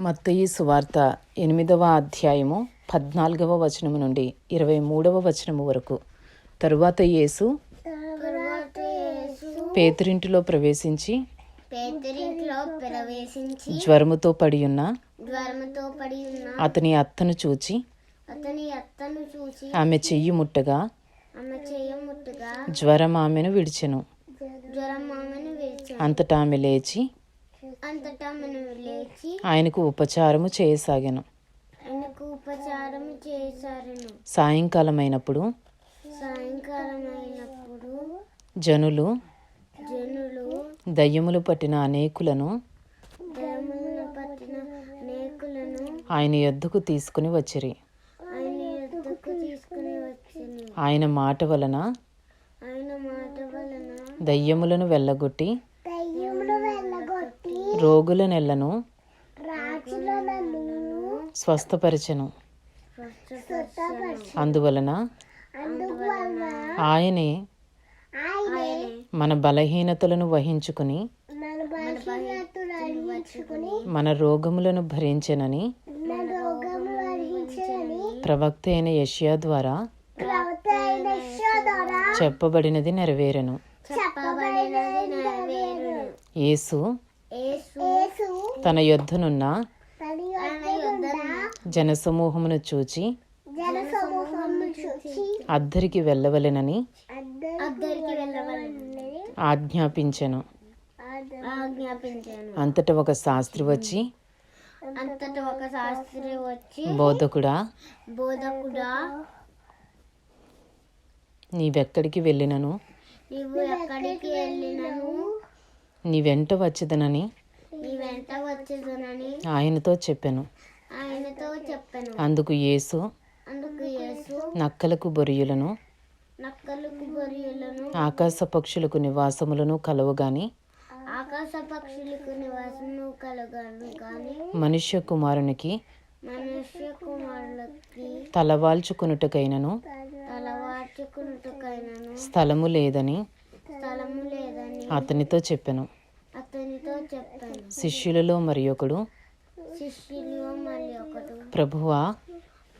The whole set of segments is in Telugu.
మత్తయి సువార్త ఎనిమిదవ అధ్యాయము పద్నాలుగవ వచనము నుండి ఇరవై మూడవ వచనము వరకు. తరువాత యేసు పేతురింటిలో ప్రవేశించి జ్వరముతో పడి ఉన్న అతని అత్తను చూచి ఆమె చెయ్యి ముట్టగా ఆమె చేయముట్టుగా జ్వరం ఆమెను విడిచెను. జ్వరం ఆమెను విడిచాను. అంతటా ఆమె లేచి అంతటా మనం లేచి ఆయనకు ఉపచారము చేయసాగాను. ఆయనకు ఉపచారం చేశారును. సాయంకాలమైనప్పుడు జనులు జనులు దయ్యములు పట్టిన అనేకులను దయములను పట్టిన అనేకులను ఆయన యొద్దకు తీసుకుని వచ్చిరి. ఆయన ఎద్దుకు తీసుకుని వచ్చాను ఆయన మాట వలన ఆయన మాట వలన దయ్యములను వెళ్ళగొట్టి దయ్యములు వెళ్ళగొట్టి రోగుల నెలను స్వస్థపరచెను. అందువలన ఆయనే మన బలహీనతలను వహించుకుని మన రోగములను భరించెనని ప్రవక్త అయిన యష్యా ద్వారా చెప్పబడినది నెరవేరెను. యేసు తన యొద్దనున్న జనసమూహమును చూచి అద్దరికి వెళ్ళవలెనని ఆజ్ఞాపించెను. ఆజ్ఞాపించాను. అంతట ఒక శాస్త్రి వచ్చి అంతటా ఒక శాస్త్రి వచ్చి బోధకుడా బోధకుడా నీవెక్కడికి వెళ్ళినను? నీవు ఎక్కడికి వెళ్ళినను? నీ వెంట వచ్చేదనని ఆయనతో చెప్పెను. అందుకు యేసు నక్కలకు బొరియులను ఆకాశ పక్షులకు నివాసములను కలవుగాని ఆకాశ పక్షులకు నివాసము కలగాను కానీ మనుష్య కుమారునికి మనుష్య కుమారులకి తలవాల్చుకునుటకైనను స్థలము లేదని అతనితో చెప్పెను. అతనితో చెప్పాను. శిష్యులలో మరి ఒకడు. ప్రభువా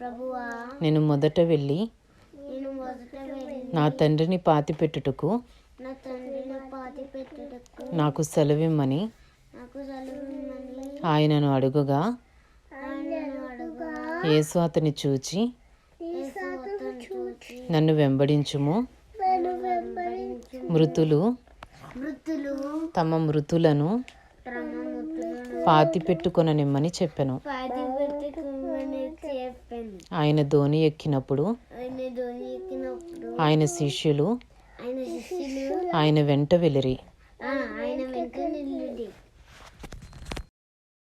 ప్రభువా నేను మొదట వెళ్ళి నేను మొదట వెళ్ళి నా తండ్రిని పాతిపెట్టుటకు నా తండ్రిని పాతి పెట్టుటకు నాకు సెలవిమ్మని నాకు ఆయనను అడుగుగా ఆయనను అడుగా యేసు అతని చూచి నన్ను వెంబడించుము. మృతులు తమ మృతులను పాతి పెట్టుకోమని చెప్పాను. ఆయన ధోని ఎక్కినప్పుడు ఆయన శిష్యులు ఆయన వెంట వెళ్ళిరి.